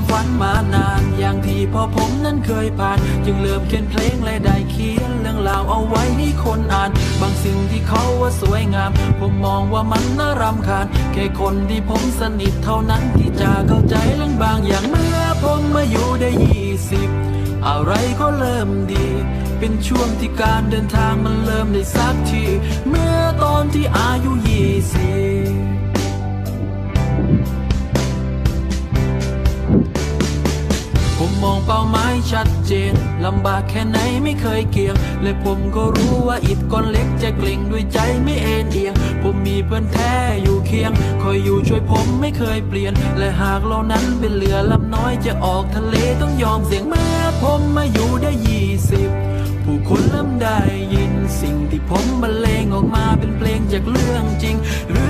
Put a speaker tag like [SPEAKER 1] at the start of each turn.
[SPEAKER 1] ความฝันมานาน อย่างที่พ่อผมนั้นเคยผ่าน จึงเริ่มเขียนเพลงและได้เขียนเรื่องราวเอาไว้ให้คนอ่าน บางสิ่งที่เขาว่าสวยงาม ผมมองว่ามันน่ารำคาญ แค่คนที่ผมสนิทเท่านั้นที่จะเข้าใจเรื่องบางอย่างเมื่อผมมาอยู่ได้ยี่สิบอะไรก็เริ่มดี เป็นช่วงที่การเดินทางมันเริ่มได้สักที เมื่อตอนที่อา มองเป้าหมายชัดเจนลำบากแค่ไหนไม่เคยเกี่ยง และผมก็รู้ว่าอิฐก้อนเล็กจะเกล่งด้วยใจไม่เอ็นเอียง ผมมีเพื่อนแท้อยู่เคียง คอยอยู่ช่วยผมไม่เคยเปลี่ยน และหากเรานั้นเป็นเรือลำน้อยจะออกทะเลต้องยอมเสี่ยงเมื่อผมมาอยู่ได้ยี่สิบผู้คนเริ่มได้ยินสิ่งที่ผมบรรเลงออกมาเป็นเพลงจากเรื่องจริงเรื่อ